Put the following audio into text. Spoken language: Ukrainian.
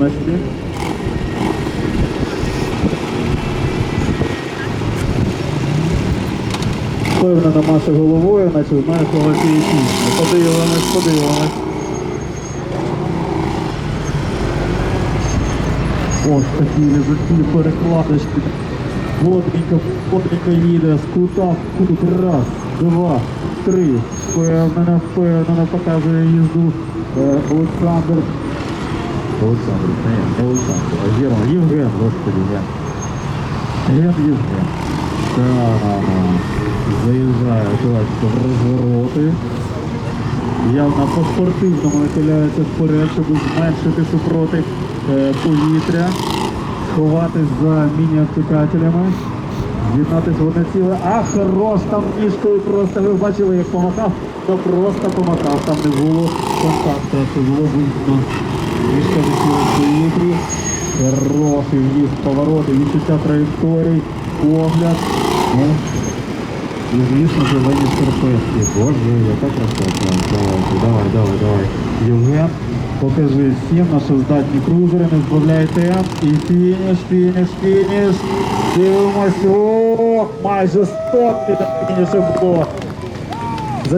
Насті. Впевнено Маша головою, наче знає слова цієї пісні. Подивимось, подивимось. Ось такі лежакі перекладочки. Плотненько, плотненько їде з кута в кут. Раз, два, три. Впевнено, впевнено показує їзду е, Олександр. Олександр, не Олександр, а Євген, господи, я. Ген Євген. Так, заїжджає Класика в розвороти. Явно по-спортивному нахиляється вперед, щоб зменшити супротив е, повітря, ховатись за міні-обтікателями, з'єднатись в одне ціле. А хорош там ніжкою просто, ви бачили, як помахав, то просто помахав, там не було контакту, це було видно. Повітрі. Хороший в'їзд, повороти, відчуття траєкторій, погляд. Ну, і звісно, зелені шкарпетки. Боже, яка красота. Давайте, давай, давай, давай. Євген, покажи всім наші здатні крузери, не збавляй темп. І фініш, фініш, фініш. Дивимось. О, майже 100 під фінішем було.